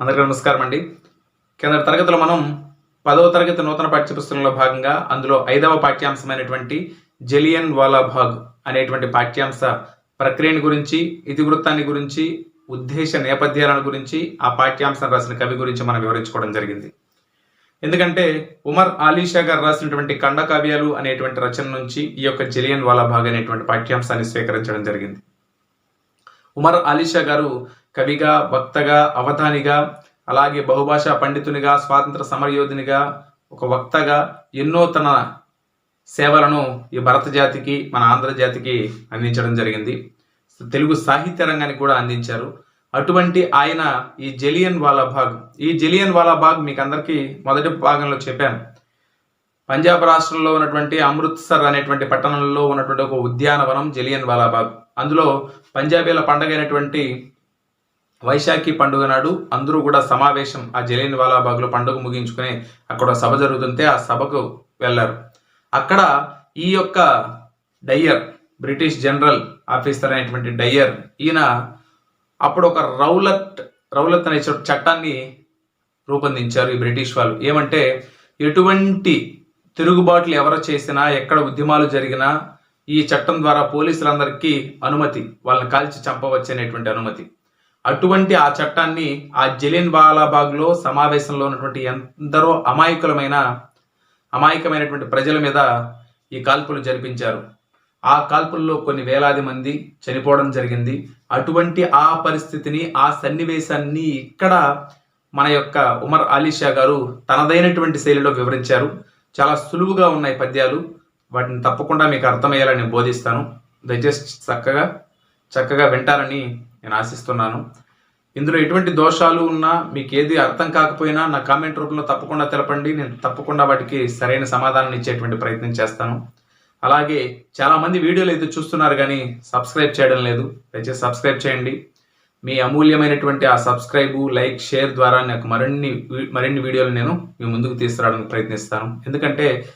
అందరికీ నమస్కారం అండి. కేంద్ర తరగతిలో మనం పదవ తరగతి నూతన పాఠ్యపుస్తకంలో భాగంగా అందులో ఐదవ పాఠ్యాంశమైనటువంటి జలియన్ వాలాబాగ్ అనేటువంటి పాఠ్యాంశ ప్రక్రియని గురించి ఇతివృత్తాన్ని గురించి ఉద్దేశ నేపథ్యాలను గురించి ఆ పాఠ్యాంశం రాసిన కవి గురించి మనం వివరించుకోవడం జరిగింది. ఎందుకంటే ఉమర్ ఆలీషా గారు రాసినటువంటి ఖండ కావ్యాలు అనేటువంటి రచన నుంచి ఈ యొక్క జలియన్ వాలాబాగ్ అనేటువంటి పాఠ్యాంశాన్ని స్వీకరించడం జరిగింది. ఉమర్ ఆలీషా గారు కవిగా వక్తగా అవధానిగా అలాగే బహుభాషా పండితునిగా స్వాతంత్ర సమరయోధునిగా ఒక వక్తగా ఎన్నో తన సేవలను ఈ భరత జాతికి మన ఆంధ్ర జాతికి అందించడం జరిగింది. తెలుగు సాహిత్య రంగానికి కూడా అందించారు. అటువంటి ఆయన ఈ జలియన్ వాలాబాగ్. ఈ జలియన్ వాలాబాగ్ మీకు అందరికీ మొదటి భాగంలో చెప్పాను. పంజాబ్ రాష్ట్రంలో ఉన్నటువంటి అమృత్సర్ అనేటువంటి పట్టణంలో ఉన్నటువంటి ఒక ఉద్యానవనం జలియన్ వాలాబాగ్. అందులో పంజాబీల పండగ అయినటువంటి వైశాఖి పండుగ నాడు అందరూ కూడా సమావేశం ఆ జలియన్ వాలాబాగ్లో పండుగ ముగించుకుని అక్కడ సభ జరుగుతుంటే ఆ సభకు వెళ్ళారు. అక్కడ ఈ యొక్క డయ్యర్ బ్రిటిష్ జనరల్ ఆఫీసర్ అయినటువంటి డయ్యర్ ఈయన అప్పుడు ఒక రౌలట్ రౌలత్ అనే చట్టాన్ని రూపొందించారు ఈ బ్రిటిష్ వాళ్ళు. ఏమంటే ఎటువంటి తిరుగుబాట్లు ఎవరు చేసినా ఎక్కడ ఉద్యమాలు జరిగినా ఈ చట్టం ద్వారా పోలీసులందరికీ అనుమతి వాళ్ళని కాల్చి చంపవచ్చు అనేటువంటి అనుమతి. అటువంటి ఆ చట్టాన్ని ఆ జలియన్ వాలాబాగ్లో సమావేశంలో ఉన్నటువంటి ఎందరో అమాయకులమైన అమాయకమైనటువంటి ప్రజల మీద ఈ కాల్పులు జరిపించారు. ఆ కాల్పుల్లో కొన్ని వేలాది మంది చనిపోవడం జరిగింది. అటువంటి ఆ పరిస్థితిని ఆ సన్నివేశాన్ని ఇక్కడ మన యొక్క ఉమర్ అలీషా గారు తనదైనటువంటి శైలిలో వివరించారు. చాలా సులువుగా ఉన్నాయి పద్యాలు. వాటిని తప్పకుండా మీకు అర్థమయ్యేలా నేను బోధిస్తాను. దయచేసి చక్కగా చక్కగా వింటారని నేను ఆశిస్తున్నాను. ఇందులో ఎటువంటి దోషాలు ఉన్నా మీకు ఏది అర్థం కాకపోయినా నా కామెంట్ రూపంలో తప్పకుండా తెలపండి. నేను తప్పకుండా వాటికి సరైన సమాధానం ఇచ్చేటువంటి ప్రయత్నం చేస్తాను. అలాగే చాలామంది వీడియోలు అయితే చూస్తున్నారు కానీ సబ్స్క్రైబ్ చేయడం లేదు. దయచేసి సబ్స్క్రైబ్ చేయండి. మీ అమూల్యమైనటువంటి ఆ సబ్స్క్రైబు లైక్ షేర్ ద్వారా నాకు మరిన్ని వీ- మరిన్ని వీడియోలు నేను మీ ముందుకు తీసుకురావడానికి ప్రయత్నిస్తాను. ఎందుకంటే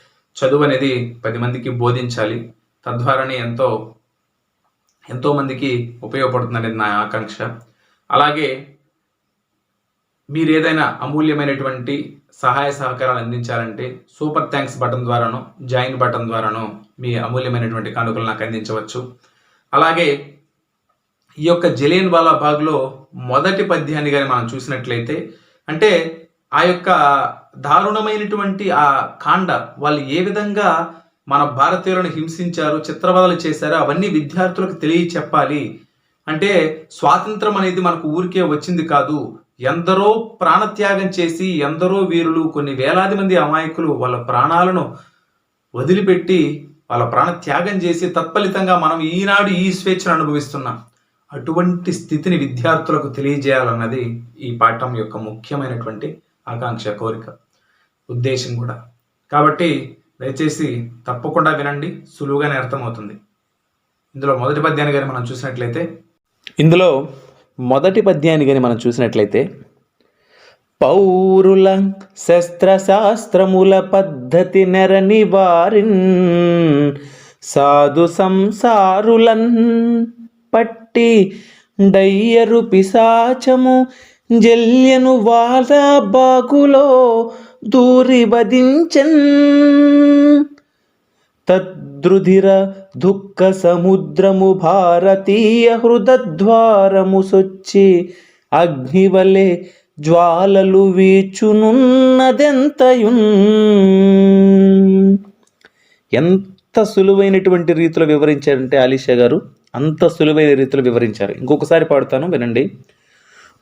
చదువు అనేది పది మందికి బోధించాలి. తద్వారానే ఎంతో ఎంతోమందికి ఉపయోగపడుతుందనేది నా ఆకాంక్ష. అలాగే మీరు ఏదైనా అమూల్యమైనటువంటి సహాయ సహకారాలు అందించాలంటే సూపర్ థ్యాంక్స్ బటన్ ద్వారానో జాయిన్ బటన్ ద్వారానో మీ అమూల్యమైనటువంటి కానుకలు నాకు అందించవచ్చు. అలాగే ఈ యొక్క జలియన్ వాలా బాగ్లో మొదటి పద్యాన్ని కానీ మనం చూసినట్లయితే అంటే ఆ యొక్క దారుణమైనటువంటి ఆ కాండ వాళ్ళు ఏ విధంగా మన భారతీయులను హింసించారు చిత్రవదలు చేశారు అవన్నీ విద్యార్థులకు తెలియచెప్పాలి. అంటే స్వాతంత్రం అనేది మనకు ఊరికే వచ్చింది కాదు. ఎందరో ప్రాణత్యాగం చేసి ఎందరో వీరులు కొన్ని వేలాది మంది అమాయకులు వాళ్ళ ప్రాణాలను వదిలిపెట్టి వాళ్ళ ప్రాణత్యాగం చేసి తత్ఫలితంగా మనం ఈనాడు ఈ స్వేచ్ఛను అనుభవిస్తున్నాం. అటువంటి స్థితిని విద్యార్థులకు తెలియజేయాలన్నది ఈ పాఠం యొక్క ముఖ్యమైనటువంటి ఆకాంక్ష కోరిక ఉద్దేశం కూడా. కాబట్టి దయచేసి తప్పకుండా వినండి సులువుగానే అర్థమవుతుంది. ఇందులో మొదటి పద్యాన్ని కానీ మనం చూసినట్లయితే ఇందులో మొదటి పద్యాన్ని కానీ మనం చూసినట్లయితే పౌరుల శస్త్రశాస్త్రముల పద్ధతి నెరని వారిన్ సాధు సంసారులన్ పట్టి డయ్యరు పిశాచము జల్యను వాళ్ళ బాగులో దూరి వధించన్ తద్రుధిర దుఃఖ సముద్రము భారతీయ హృదద్వారము సొచ్చి అగ్నివలే జ్వాలలు వీచునున్నదెంతయున్. ఎంత సులువైనటువంటి రీతిలో వివరించారంటే ఆలిషా గారు? అంత సులువైన రీతిలో వివరించారు. ఇంకొకసారి పాడుతాను వినండి.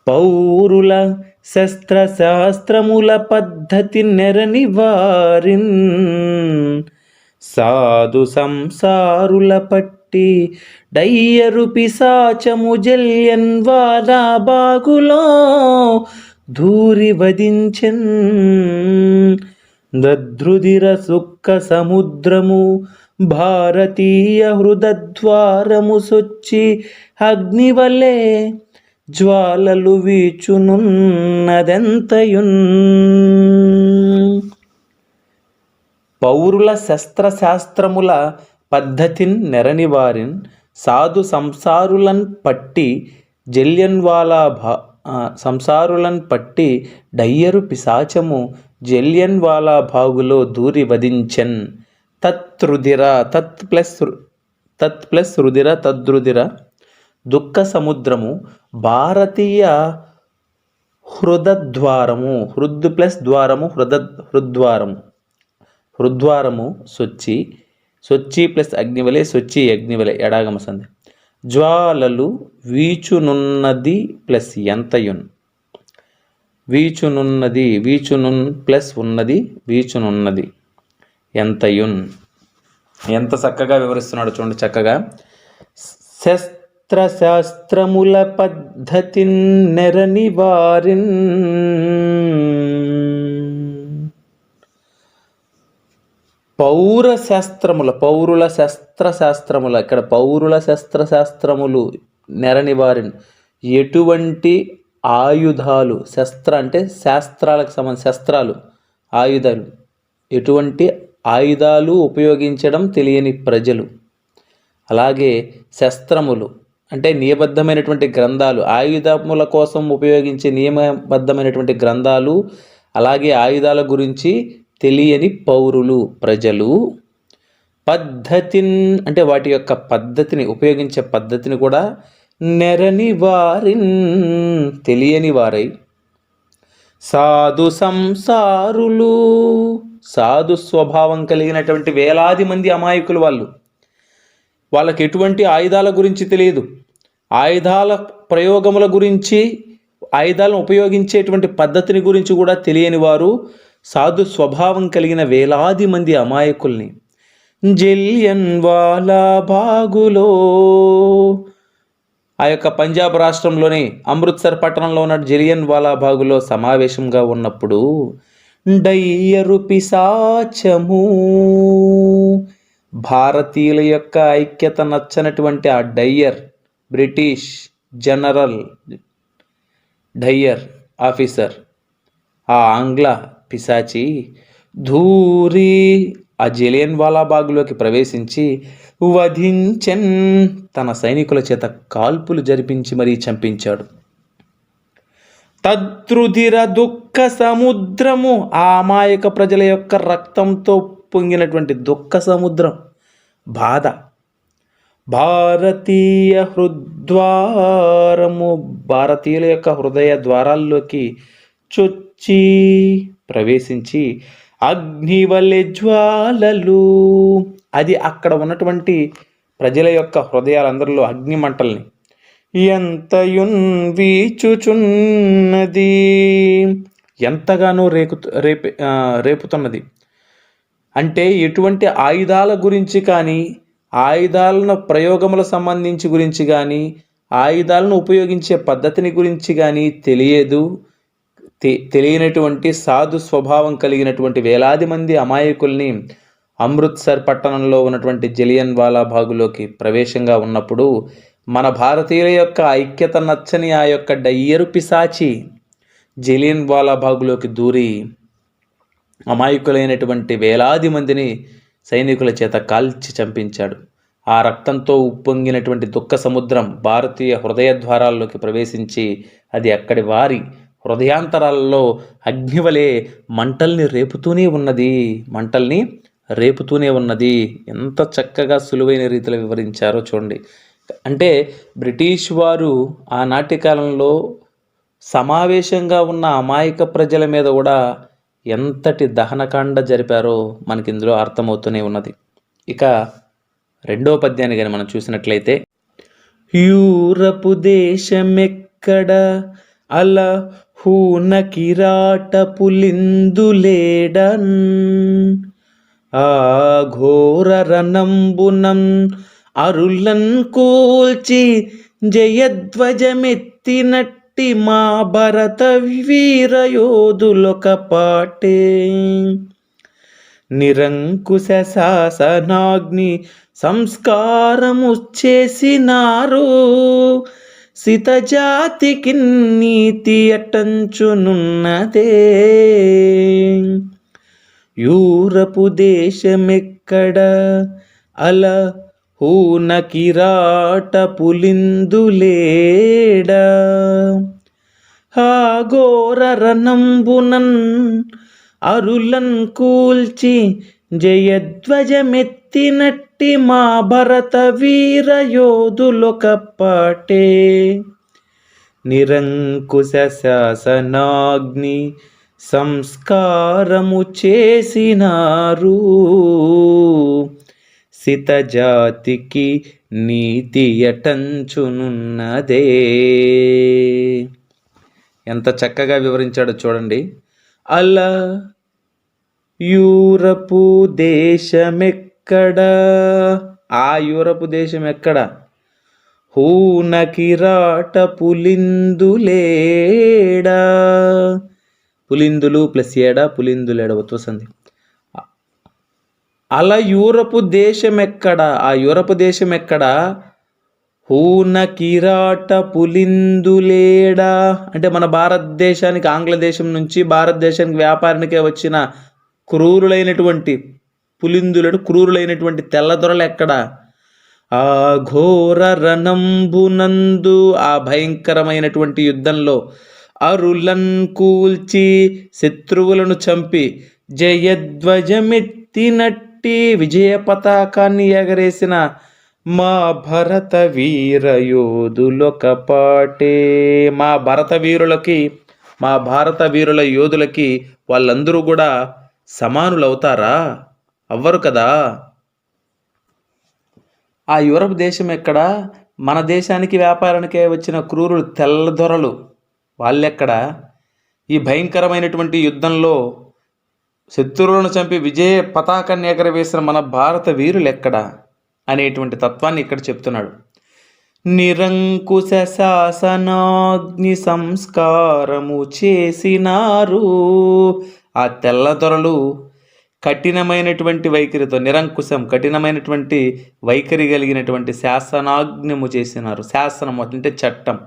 పౌరుల శస్త్రశాస్త్రముల పద్ధతి నెరని వారిన్ సాధు సంసారుల పట్టి డయ్యరు పిశాచము జల్యన్ వాలా బాగులో ధూరి వదించెన్ దద్రుదిర సుక్క సముద్రము భారతీయ హృదద్వారము సొచ్చి అగ్నివలే జ్వాలలు వీచునున్నదెంతయున్? పౌరుల శస్త్రశాస్త్రముల పద్ధతిన్ నెరనివారిన్ సాధు సంసారులన్ పట్టి జల్యన్వాలా భా సంసారులన్ పట్టి డయ్యరు పిశాచము జల్యన్వాలా బాగులో దూరి వధించెన్. తత్ రుదిర తత్ ప్లస్ రు- తత్ ప్లస్ రుదిర తద్రుదిర దుఃఖ సముద్రము భారతీయ హృదద్వారము హృద్ ప్లస్ ద్వారము హృద హృద్వారము. హృద్వారము సొచ్చి సొచ్చి ప్లస్ అగ్నివలే సొచ్చి అగ్నివలే ఎడాగమ సంధి. జ్వాలలు వీచునున్నది ప్లస్ ఎంతయున్? వీచునున్నది వీచునున్ ప్లస్ ఉన్నది వీచునున్నది ఎంతయున్? ఎంత చక్కగా వివరిస్తున్నాడు చూడండి చక్కగా. శస్త్రశాస్త్రముల పద్ధతి నెరని వారిన్ పౌర శాస్త్రముల పౌరుల శస్త్ర శాస్త్రముల ఇక్కడ పౌరుల శస్త్రశాస్త్రములు నెరని నెరనివారిన్ ఎటువంటి ఆయుధాలు శస్త్ర అంటే శాస్త్రాలకు సంబంధించి శస్త్రాలు ఆయుధాలు. ఎటువంటి ఆయుధాలు ఉపయోగించడం తెలియని ప్రజలు. అలాగే శస్త్రములు అంటే నియబద్ధమైనటువంటి గ్రంథాలు ఆయుధముల కోసం ఉపయోగించే నియమబద్ధమైనటువంటి గ్రంథాలు అలాగే ఆయుధాల గురించి తెలియని పౌరులు ప్రజలు. పద్ధతిన్ అంటే వాటి యొక్క పద్ధతిని ఉపయోగించే పద్ధతిని కూడా నెరని వారిన్ తెలియని వారై. సాధు సంసారులు సాధు స్వభావం కలిగినటువంటి వేలాది మంది అమాయకులు వాళ్ళు. వాళ్ళకి ఎటువంటి ఆయుధాల గురించి తెలియదు. ఆయుధాల ప్రయోగముల గురించి ఆయుధాలను ఉపయోగించేటువంటి పద్ధతిని గురించి కూడా తెలియని వారు సాధు స్వభావం కలిగిన వేలాది మంది అమాయకుల్ని. జిల్యన్ వాలా బాగులో. ఆ యొక్క పంజాబ్ రాష్ట్రంలోని అమృత్సర్ పట్టణంలో ఉన్న జిలియన్ వాలా బాగులో సమావేశంగా ఉన్నప్పుడు డయ్యరు పిశాచము. భారతీయుల యొక్క ఐక్యత నచ్చనటువంటి ఆ Dyer British general Dyer officer ఆ ఆంగ్ల పిశాచి ధూరి ఆ జలియన్ వాలాబాగ్లోకి ప్రవేశించి వధించెన్ తన సైనికుల చేత కాల్పులు జరిపించి మరీ చంపించాడు. తద్రుదిర దుఃఖ సముద్రము ఆ అమాయక ప్రజల యొక్క రక్తంతో పొంగినటువంటి దుఃఖ సముద్రం. బాధ. భారతీయ హృద్వారము భారతీయుల యొక్క హృదయ ద్వారాల్లోకి చొచ్చి ప్రవేశించి అగ్నివలె జ్వాలలు. అది అక్కడ ఉన్నటువంటి ప్రజల యొక్క హృదయాలందరిలో అగ్ని మంటల్ని ఎంతయున్ వీచుచున్నది? ఎంతగానో రేకు రేపు రేపుతున్నది. అంటే ఎటువంటి ఆయుధాల గురించి కానీ ఆయుధాలను ప్రయోగముల సంబంధించి గురించి కానీ ఆయుధాలను ఉపయోగించే పద్ధతిని గురించి కానీ తెలియదు. తె తెలియనటువంటి సాధు స్వభావం కలిగినటువంటి వేలాది మంది అమాయకుల్ని అమృత్సర్ పట్టణంలో ఉన్నటువంటి జలియన్ బాగులోకి ప్రవేశంగా ఉన్నప్పుడు మన భారతీయుల యొక్క ఐక్యత నచ్చని ఆ యొక్క డయ్యరు పిశాచి జలియన్ వాలా బాగులోకి దూరి అమాయకులైనటువంటి వేలాది మందిని సైనికుల చేత కాల్చి చంపించాడు. ఆ రక్తంతో ఉప్పొంగినటువంటి దుఃఖ సముద్రం భారతీయ హృదయ ద్వారాల్లోకి ప్రవేశించి అది అక్కడి వారి హృదయాంతరాలలో అగ్నివలే మంటల్ని రేపుతూనే ఉన్నది మంటల్ని రేపుతూనే ఉన్నది. ఎంత చక్కగా సులువైన రీతిలో వివరించారో చూడండి. అంటే బ్రిటిష్ వారు ఆనాటి కాలంలో సమావేశంగా ఉన్న అమాయక ప్రజల మీద కూడా ఎంతటి దహనకాండ జరిపారో మనకి ఇందులో అర్థమవుతూనే ఉన్నది. ఇక రెండో పద్యాన్ని కానీ మనం చూసినట్లయితే యూరపు దేశమెక్కడ అల హూన కిరాట పులిందులేడన్ ఆ ఘోర రణంబునం అరులన్ కూల్చి జయధ్వజమెత్తినట్టు మా భరత వీరయోధులొక పాటే. నిరంకుశ శాసనాగ్ని సంస్కారము చేసినారు సితజాతికి నీతి అటంచునున్నదే. యూరపు దేశమెక్కడ అలా హూన కిరాట పులిందులేడ. ఆ రణంబునన్ అరులన్ కూల్చి జయధ్వజమెత్తినట్టి మా భరత వీర యోధులొకప్పటే నిరంకుశ శాసనాగ్ని సంస్కారము చేసినారు. సితజాతికి నీతి ఎటంచునున్నదే ఎంత చక్కగా వివరించాడో చూడండి. అలా యూరపు దేశమెక్కడ? ఆ యూరపు దేశం ఎక్కడ హూన కిరాట పులిందులేడా పులిందులు ప్లస్ ఏడా పులిందులేడ? వస్తుంది అలా యూరపు దేశం ఎక్కడ ఆ యూరపు దేశం ఎక్కడ హూన కిరాట పులిందులేడా అంటే మన భారతదేశానికి ఆంగ్లదేశం నుంచి భారతదేశానికి వ్యాపారానికే వచ్చిన క్రూరులైనటువంటి పులిందులను క్రూరులైనటువంటి తెల్లదొరలు ఎక్కడ? ఆ ఘోర రణంబునందు ఆ భయంకరమైనటువంటి యుద్ధంలో అరులన్ కూల్చి శత్రువులను చంపి జయధ్వజమెత్తినట్టు విజయ పతాకాన్ని ఎగరేసిన మా భరత వీర యోధులొకపాటే మా భరత వీరులకి మా భారత వీరుల యోధులకి వాళ్ళందరూ కూడా సమానులవుతారా? అవ్వరు కదా? ఆ యూరప్ దేశం ఎక్కడ? మన దేశానికి వ్యాపారానికే వచ్చిన క్రూరులు తెల్లదొరలు. వాళ్ళెక్కడ? ఈ భయంకరమైనటువంటి యుద్ధంలో శత్రువులను చంపి విజయ పతాకాన్ని ఎగరవేసిన మన భారత వీరులు ఎక్కడ? అనేటువంటి తత్వాన్ని ఇక్కడ చెప్తున్నాడు. నిరంకుశ శాసనాగ్ని సంస్కారము చేసినారు. ఆ తెల్లదొరలు కఠినమైనటువంటి వైఖరితో నిరంకుశం కఠినమైనటువంటి వైఖరి కలిగినటువంటి శాసనాజ్ఞము చేసినారు. శాసనం అంటే చట్టం.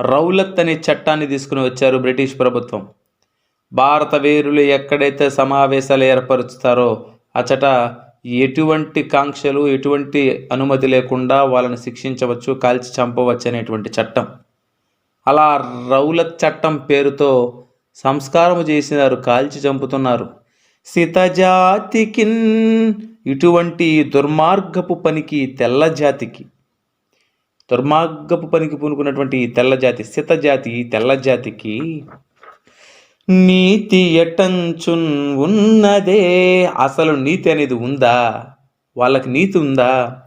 రౌలత్ అనే చట్టాన్ని తీసుకుని వచ్చారు బ్రిటిష్ ప్రభుత్వం. భారత వీరులు ఎక్కడైతే సమావేశాలు ఏర్పరుస్తారో అచట ఎటువంటి కాంక్షలు ఎటువంటి అనుమతి లేకుండా వాళ్ళని శిక్షించవచ్చు కాల్చి చంపవచ్చు అనేటువంటి చట్టం. అలా రౌలత్ చట్టం పేరుతో సంస్కారము చేసినారు కాల్చి చంపుతున్నారు. సితజాతికిన్ ఇటువంటి దుర్మార్గపు పనికి తెల్ల జాతికి. దుర్మార్గపు పనికి పూనుకున్నటువంటి ఈ తెల్ల జాతి సిత జాతి ఈ తెల్ల జాతికి నీతి ఎటంచున్ ఉన్నదే? అసలు నీతి అనేది ఉందా? వాళ్ళకి నీతి ఉందా?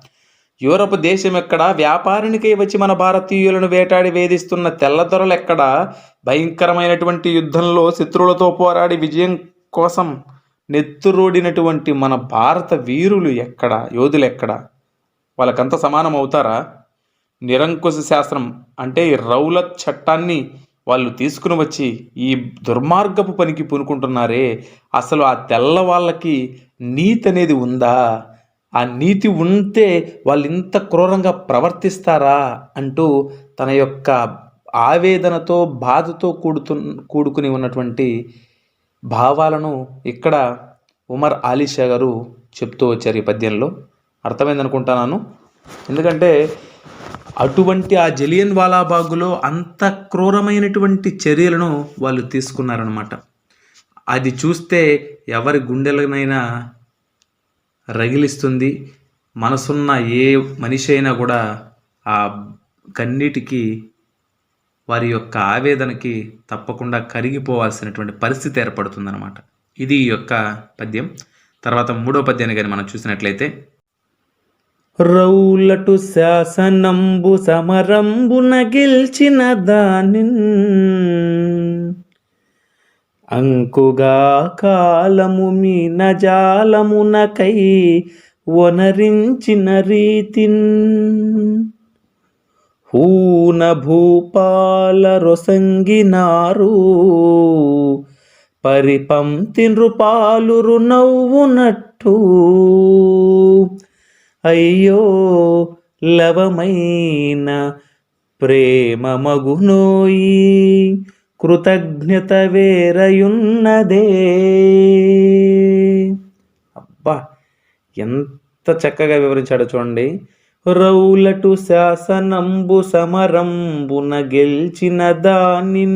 యూరప్ దేశం ఎక్కడ? వ్యాపారానికై వచ్చి మన భారతీయులను వేటాడి వేధిస్తున్న తెల్లదొరలు ఎక్కడ? భయంకరమైనటువంటి యుద్ధంలో శత్రువులతో పోరాడి విజయం కోసం నెత్తురోడినటువంటి మన భారత వీరులు ఎక్కడ? యోధులు ఎక్కడ? వాళ్ళకంత సమానం అవుతారా? నిరంకుశ శాస్త్రం అంటే ఈ రౌలత్ చట్టాన్ని వాళ్ళు తీసుకుని వచ్చి ఈ దుర్మార్గపు పనికి పూనుకుంటున్నారే అసలు ఆ తెల్ల వాళ్ళకి నీతి అనేది ఉందా? ఆ నీతి ఉంటే వాళ్ళు ఇంత క్రూరంగా ప్రవర్తిస్తారా? అంటూ తన యొక్క ఆవేదనతో బాధతో కూడుతు కూడుకుని ఉన్నటువంటి భావాలను ఇక్కడ ఉమర్ ఆలీషా గారు చెప్తూ వచ్చారు ఈ పద్యంలో. అర్థమైందనుకుంటున్నాను. ఎందుకంటే అటువంటి ఆ జలియన్ వాలాబాగులో అంత క్రూరమైనటువంటి చర్యలను వాళ్ళు తీసుకున్నారనమాట అది చూస్తే ఎవరి గుండెలనైనా రగిలిస్తుంది. మనసున్న ఏ మనిషి అయినా కూడా ఆ కన్నీటికి వారి యొక్క ఆవేదనకి తప్పకుండా కరిగిపోవాల్సినటువంటి పరిస్థితి ఏర్పడుతుందన్నమాట. ఇది ఈ యొక్క పద్యం. తర్వాత మూడో పద్యాన్ని కానీ మనం చూసినట్లయితే రౌలటు శాసనంబు సమరంబున గెల్చిన దాని అంకుగా కాలము మీ నజాలమునకై వనరించిన రీతిన్. హూన భూపాల రొసంగినారు పరిపంతి నృపాలురు నవ్వునట్టు. అయ్యో లవమైన ప్రేమ మగునోయి కృతజ్ఞత వేరయున్నదే. అబ్బా ఎంత చక్కగా వివరించాడు చూడండి. రౌలటు శాసనంబు సమరంబున గెల్చిన దానిన్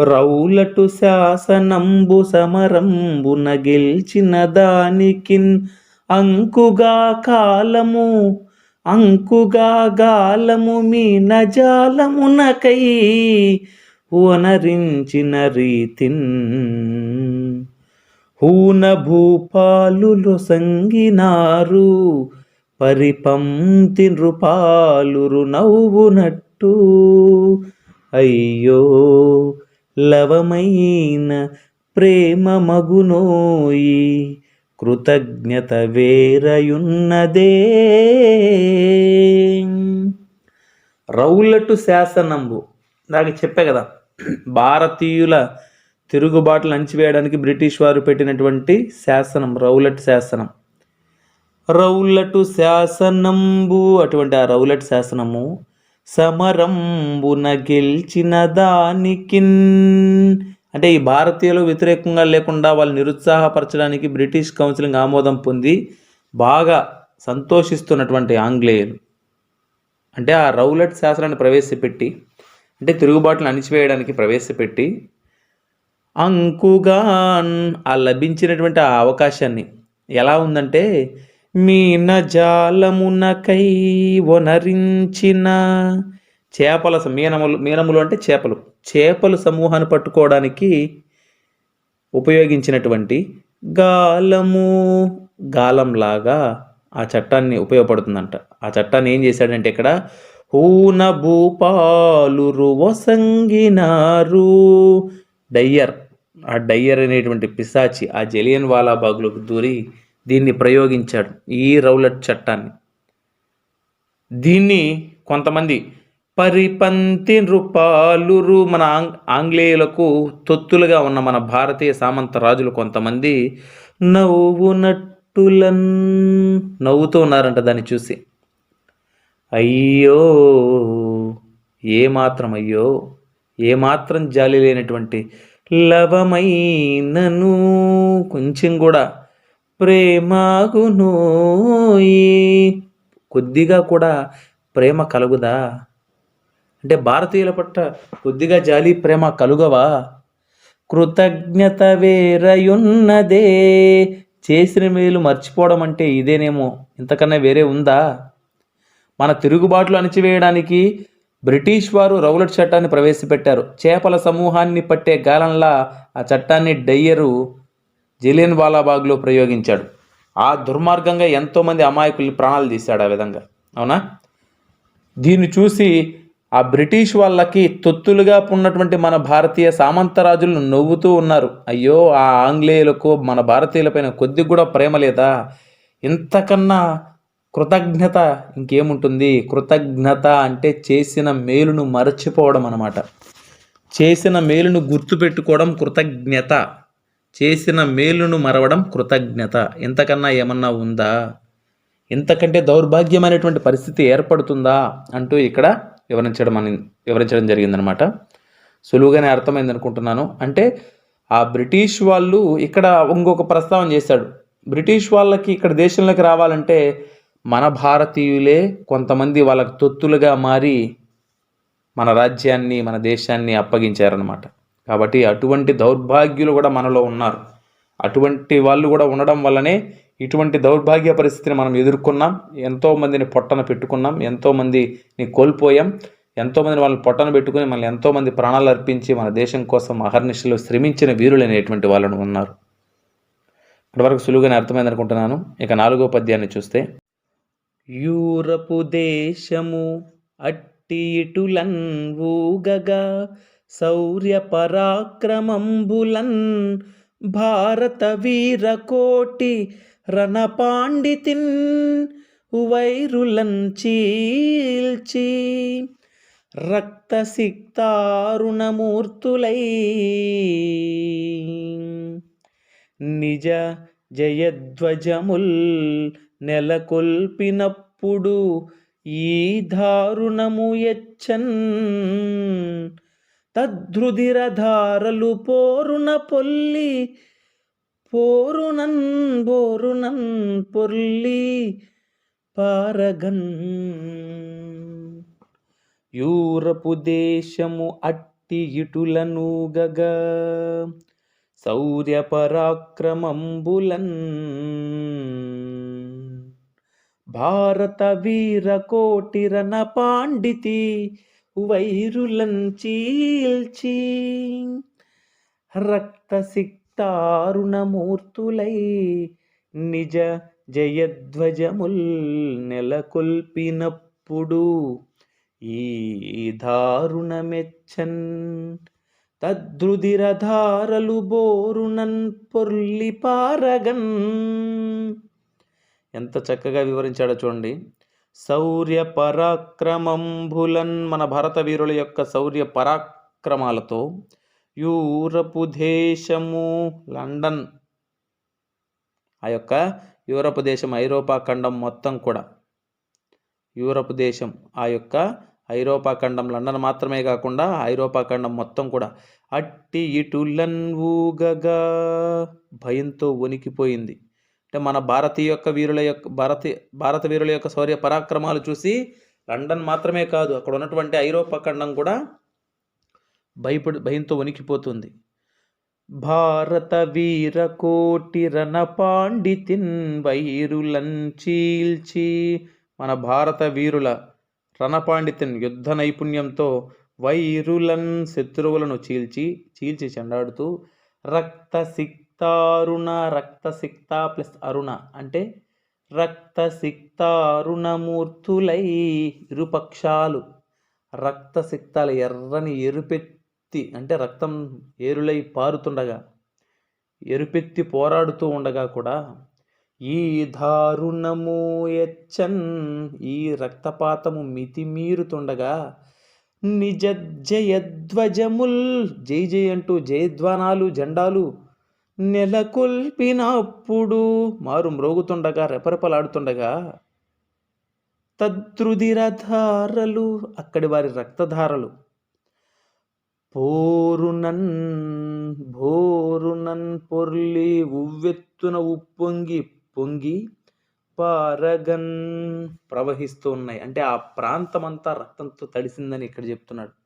రౌలటు శాసనంబు సమరంబున గెల్చిన దానికిన్ అంకుగా కాలము అంకుగా గాలము మీ నజాలమునకై వనరించిన రీతిన్. హూన భూపాలులు సంగినారు పరిపంతి నృపాలురు నవ్వునట్టు. అయ్యో లవమైన ప్రేమ మగునోయి కృతజ్ఞత వేరయున్నదే. రౌలటు శాసనంబు నాకు చెప్పే కదా భారతీయుల తిరుగుబాటులు అణిచివేయడానికి బ్రిటిష్ వారు పెట్టినటువంటి శాసనం రౌలట్ శాసనం. రౌలటు శాసనంబు అటువంటి ఆ రౌలట్ శాసనము సమరంబున గెలిచిన దానికిన్. అంటే ఈ భారతీయులు వ్యతిరేకంగా లేకుండా వాళ్ళు నిరుత్సాహపరచడానికి బ్రిటిష్ కౌన్సిలింగ్ ఆమోదం పొంది బాగా సంతోషిస్తున్నటువంటి ఆంగ్లేయులు. అంటే ఆ రౌలట్ శాసనాన్ని ప్రవేశపెట్టి అంటే తిరుగుబాటును అణిచివేయడానికి ప్రవేశపెట్టి అంకుగా ఆ లభించినటువంటి ఆ అవకాశాన్ని ఎలా ఉందంటే మీన జాలమునకై వనరించిన చేపల మీనములు మీనములు అంటే చేపలు. చేపలు సమూహాన్ని పట్టుకోవడానికి ఉపయోగించినటువంటి గాలము గాలంలాగా ఆ చట్టాన్ని ఉపయోగపడుతుందంట. ఆ చట్టాన్ని ఏం చేశాడంటే ఇక్కడ హూన భూపాలురు వసంగినారు. డయ్యర్ ఆ డయ్యర్ అనేటువంటి పిశాచి ఆ జలియన్ వాలా దూరి దీన్ని ప్రయోగించాడు ఈ రౌలట్ చట్టాన్ని. దీన్ని కొంతమంది పరిపంతి నృపాలురు మన ఆంగ్ ఆంగ్లేయులకు తొత్తులుగా ఉన్న మన భారతీయ సామంత రాజులు కొంతమంది నవ్వునట్టులన్ నవ్వుతూ ఉన్నారంట దాన్ని చూసి. అయ్యో ఏమాత్రం అయ్యో ఏమాత్రం జాలి లేనటువంటి లవమైనను కొంచెం కూడా ప్రేమగును కొద్దిగా కూడా ప్రేమ కలుగుదా? అంటే భారతీయుల పట్ల కొద్దిగా జాలి ప్రేమ కలుగవా? కృతజ్ఞత వేరయున్నదే. చేసిన మేలు మర్చిపోవడం అంటే ఇదేనేమో. ఇంతకన్నా వేరే ఉందా? మన తిరుగుబాట్లు అణిచివేయడానికి బ్రిటిష్ వారు రౌలట్ చట్టాన్ని ప్రవేశపెట్టారు. చేపల సమూహాన్ని పట్టే గాలంలా ఆ చట్టాన్ని డయ్యరు జలియన్ వాలాబాగ్లో ప్రయోగించాడు. ఆ దుర్మార్గంగా ఎంతోమంది అమాయకుల్ని ప్రాణాలు తీశాడు ఆ విధంగా. అవునా? దీన్ని చూసి ఆ బ్రిటిష్ వాళ్ళకి తొత్తులుగా ఉన్నటువంటి మన భారతీయ సామంతరాజులు నవ్వుతూ ఉన్నారు. అయ్యో ఆ ఆంగ్లేయులకు మన భారతీయులపైన కొద్దిగా కూడా ప్రేమ లేదా? ఇంతకన్నా కృతజ్ఞత ఇంకేముంటుంది? కృతజ్ఞత అంటే చేసిన మేలును మరచిపోవడం అన్నమాట. చేసిన మేలును గుర్తుపెట్టుకోవడం కృతజ్ఞత. చేసిన మేలును మరవడం కృతజ్ఞత. ఇంతకన్నా ఏమన్నా ఉందా? ఇంతకంటే దౌర్భాగ్యమైనటువంటి పరిస్థితి ఏర్పడుతుందా? అంటూ ఇక్కడ వివరించడం అని వివరించడం జరిగిందనమాట సులువుగానే అర్థమైంది అనుకుంటున్నాను అంటే ఆ బ్రిటిష్ వాళ్ళు ఇక్కడ ఇంకొక ప్రస్తావన చేశాడు. బ్రిటిష్ వాళ్ళకి ఇక్కడ దేశంలోకి రావాలంటే మన భారతీయులే కొంతమంది వాళ్ళకు తొత్తులుగా మారి మన రాజ్యాన్ని మన దేశాన్ని అప్పగించారనమాట కాబట్టి అటువంటి దౌర్భాగ్యులు కూడా మనలో ఉన్నారు. అటువంటి వాళ్ళు కూడా ఉండడం వల్లనే ఇటువంటి దౌర్భాగ్య పరిస్థితిని మనం ఎదుర్కొన్నాం. ఎంతోమందిని పొట్టన పెట్టుకున్నాం. ఎంతోమందిని కోల్పోయాం. ఎంతోమందిని వాళ్ళని పొట్టన పెట్టుకుని మళ్ళీ ఎంతోమంది ప్రాణాలు అర్పించి మన దేశం కోసం అహర్నిశలు శ్రమించిన వీరులు అనేటువంటి వాళ్ళను ఉన్నారు. ఇప్పటివరకు సులువుగానే అర్థమైంది అనుకుంటున్నాను. ఇక నాలుగో పద్యాన్ని చూస్తే యూరపు దేశము అట్టి ఇటులన్ ఊగగా శౌర్య పరాక్రమంబులన్ భారత వీరకోటి రణపాండితిన్ వైరులన్ చీల్చి రక్తసిక్తారుణమూర్తులై. నిజ జయధ్వజముల్ నెలకొల్పినప్పుడు ఈ దారుణము ఎచ్చన్ తద్రుదిరధారలు పోరున పొల్లి పోరునన్ బోరునన్ పొర్లి పారగన్. యూరపు దేశము అట్టి ఇటులను గగ శౌర్య పరాక్రమంబులన్. భారత వీర కోటిరన పాండితి వైరులన్ చీల్చి రక్త సిక్తారుణమూర్తులై నిజ జయధ్వజముల్ నెలకొల్పినప్పుడు ఈ దారుణమెచ్చన్ తద్రుదిరధారలు బోరునన్ పొర్లిపారగన్. ఎంత చక్కగా వివరించాడో చూడండి. శౌర్య పరాక్రమంబులన్ మన భరత వీరుల యొక్క శౌర్య పరాక్రమాలతో యూరపు దేశము లండన్ ఆ యొక్క యూరప్ దేశం ఐరోపా ఖండం మొత్తం కూడా. యూరప్ దేశం ఆ యొక్క ఐరోపా ఖండం లండన్ మాత్రమే కాకుండా ఐరోపా ఖండం మొత్తం కూడా. అట్టి ఇటులన్ ఊగగా భయంతో వణికిపోయింది. అంటే మన భారతీయ యొక్క వీరుల యొక్క భారతీయ భారత వీరుల యొక్క శౌర్య పరాక్రమాలు చూసి లండన్ మాత్రమే కాదు అక్కడ ఉన్నటువంటి ఐరోపా ఖండం కూడా భయపడి భయంతో వణికిపోతుంది. భారత వీర కోటి రణ పాండితిన్ వైరులన్ చీల్చి మన భారత వీరుల రణపాండితిన్ యుద్ధ నైపుణ్యంతో వైరులన్ శత్రువులను చీల్చి చీల్చి చెండాడుతూ రక్త సిక్ రక్తారుణ రక్తసిక్త ప్లస్ అరుణ అంటే రక్తసిక్తారుణమూర్తులై ఇరుపక్షాలు. రక్తసిక్తాలు ఎర్రని ఎరుపెత్తి అంటే రక్తం ఏరులై పారుతుండగా ఎరుపెత్తి పోరాడుతూ ఉండగా కూడా ఈ దారుణము ఎచ్చన్ ఈ రక్తపాతము మితిమీరుతుండగా నిజ జయధ్వజముల్ జై జై అంటూ జయధ్వానాలు జెండాలు నెలకొల్పినప్పుడు మారు మ్రోగుతుండగా రెపరెపలాడుతుండగా తద్రుదిరధారలు అక్కడి వారి రక్తధారలు. పోరునన్ భోరునన్ పొర్లి ఉవ్వెత్తున ఉప్పొంగి పొంగి పారగన్ ప్రవహిస్తూ ఉన్నాయి. అంటే ఆ ప్రాంతమంతా రక్తంతో తడిసిందని ఇక్కడ చెప్తున్నాడు.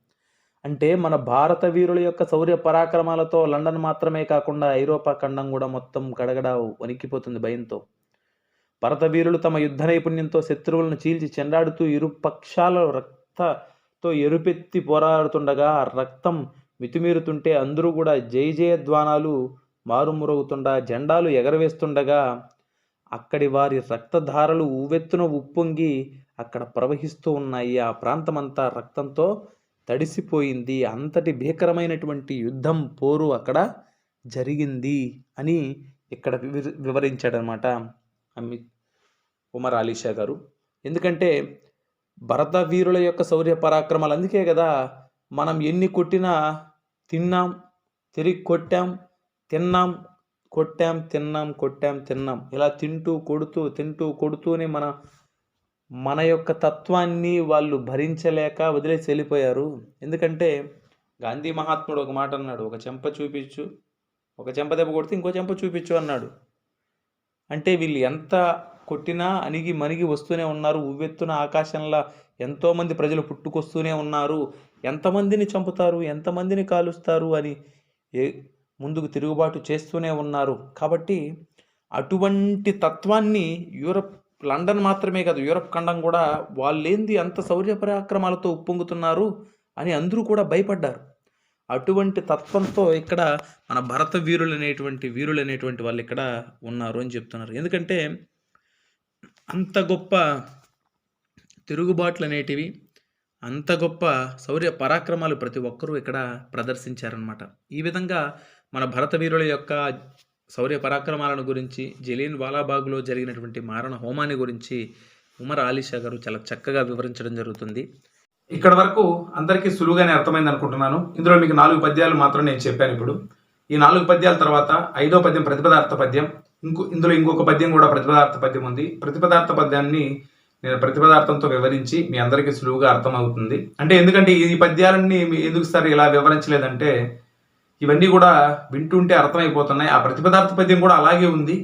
అంటే మన భారత వీరుల యొక్క శౌర్య పరాక్రమాలతో లండన్ మాత్రమే కాకుండా ఐరోపా ఖండం కూడా మొత్తం గడగడ వణికిపోతుంది భయంతో. భరత వీరులు తమ యుద్ధ నైపుణ్యంతో శత్రువులను చీల్చి చెండాడుతూ ఇరు పక్షాల రక్తతో ఎరుపెత్తి పోరాడుతుండగా ఆ రక్తం మితిమీరుతుంటే అందరూ కూడా జై జయధ్వానాలు మారుమురుగుతుండగా జెండాలు ఎగరవేస్తుండగా అక్కడి వారి రక్తధారలు ఉవ్వెత్తున ఉప్పొంగి అక్కడ ప్రవహిస్తూ ఉన్నాయి. ఆ ప్రాంతమంతా రక్తంతో తడిసిపోయింది. అంతటి భీకరమైనటువంటి యుద్ధం పోరు అక్కడ జరిగింది అని ఇక్కడ వివరించాడనమాట అమ్మి ఉమర్ అలీషా గారు. ఎందుకంటే భరత వీరుల యొక్క శౌర్య పరాక్రమాలు అందుకే కదా మనం ఎన్ని కొట్టినా తిన్నాం తిరిగి కొట్టాం తిన్నాం కొట్టాం తిన్నాం కొట్టాం తిన్నాం. ఇలా తింటూ కొడుతూ తింటూ కొడుతూనే మన మన యొక్క తత్వాన్ని వాళ్ళు భరించలేక వదిలేసి వెళ్ళిపోయారు. ఎందుకంటే గాంధీ మహాత్ముడు ఒక మాట అన్నాడు ఒక చెంప చూపించు ఒక చెంప దెబ్బ కొడితే ఇంకో చెంప చూపించు అన్నాడు. అంటే వీళ్ళు ఎంత కొట్టినా అణిగి మణిగి వస్తూనే ఉన్నారు. ఉవ్వెత్తున ఆకాశంలో ఎంతోమంది ప్రజలు పుట్టుకొస్తూనే ఉన్నారు. ఎంతమందిని చంపుతారు ఎంతమందిని కాలుస్తారు అని ఏ ముందుకు తిరుగుబాటు చేస్తూనే ఉన్నారు. కాబట్టి అటువంటి తత్వాన్ని యూరప్ లండన్ మాత్రమే కాదు యూరప్ ఖండం కూడా వాళ్ళేంది అంత శౌర్య పరాక్రమాలతో ఉప్పొంగుతున్నారు అని అందరూ కూడా భయపడ్డారు. అటువంటి తత్వంతో ఇక్కడ మన భరత వీరులు అనేటువంటి వీరులు అనేటువంటి వాళ్ళు ఇక్కడ ఉన్నారు అని చెప్తున్నారు. ఎందుకంటే అంత గొప్ప తిరుగుబాట్లు అనేటివి అంత గొప్ప శౌర్య పరాక్రమాలు ప్రతి ఒక్కరూ ఇక్కడ ప్రదర్శించారనమాట ఈ విధంగా మన భరత వీరుల యొక్క శౌర్య పరాక్రమాలను గురించి జలీన్ వాలాబాగ్లో జరిగినటువంటి మారణ హోమాన్ని గురించి ఉమర్ ఆలీషా గారు చాలా చక్కగా వివరించడం జరుగుతుంది. ఇక్కడ వరకు అందరికీ సులువుగానే అర్థమైంది అనుకుంటున్నాను. ఇందులో మీకు నాలుగు పద్యాలు మాత్రం నేను చెప్పాను ఇప్పుడు. ఈ నాలుగు పద్యాల తర్వాత ఐదో పద్యం ప్రతిపదార్థ పద్యం ఇంకో ఇందులో ఇంకొక పద్యం కూడా ప్రతిపదార్థ పద్యం ఉంది. ప్రతిపదార్థ పద్యాన్ని నేను ప్రతిపదార్థంతో వివరించి మీ అందరికీ సులువుగా అర్థమవుతుంది. అంటే ఎందుకంటే ఈ పద్యాలన్నీ మీ ఎందుకు సార్ ఇలా వివరించలేదంటే ఇవన్నీ కూడా వింటుంటే అర్థమైపోతున్నాయి. ఆ ప్రతిపదార్థ పద్యం కూడా అలాగే ఉంది.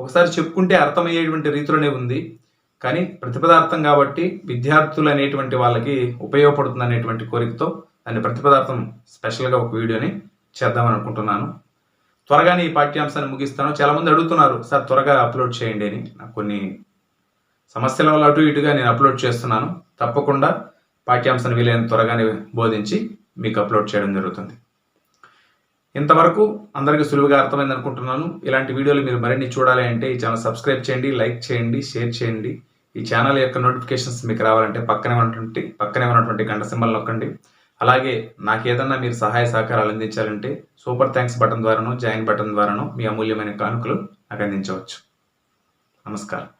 ఒకసారి చెప్పుకుంటే అర్థమయ్యేటువంటి రీతిలోనే ఉంది. కానీ ప్రతిపదార్థం కాబట్టి విద్యార్థులు అనేటువంటి వాళ్ళకి ఉపయోగపడుతుంది అనేటువంటి కోరికతో దాన్ని ప్రతిపదార్థం స్పెషల్గా ఒక వీడియోని చేద్దామని అనుకుంటున్నాను. త్వరగానే ఈ పాఠ్యాంశాన్ని ముగిస్తాను. చాలామంది అడుగుతున్నారు సార్ త్వరగా అప్లోడ్ చేయండి అని. నాకు కొన్ని సమస్యల వల్ల అటు ఇటుగా నేను అప్లోడ్ చేస్తున్నాను. తప్పకుండా పాఠ్యాంశాన్ని వీలైన త్వరగానే బోధించి మీకు అప్లోడ్ చేయడం జరుగుతుంది. ఇంతవరకు అందరికీ సులువుగా అర్థమైంది అనుకుంటున్నాను. ఇలాంటి వీడియోలు మీరు మరిన్ని చూడాలి అంటే ఈ ఛానల్ సబ్స్క్రైబ్ చేయండి లైక్ చేయండి షేర్ చేయండి. ఈ ఛానల్ యొక్క నోటిఫికేషన్స్ మీకు రావాలంటే పక్కనే ఉన్నటువంటి పక్కనే ఉన్నటువంటి గంట సింబల్ నొక్కండి. అలాగే నాకు ఏదన్నా మీరు సహాయ సహకారాలు అందించాలంటే సూపర్ థ్యాంక్స్ బటన్ ద్వారానో జాయిన్ బటన్ ద్వారానో మీ అమూల్యమైన కానుకలు నాకు అందించవచ్చు. నమస్కారం.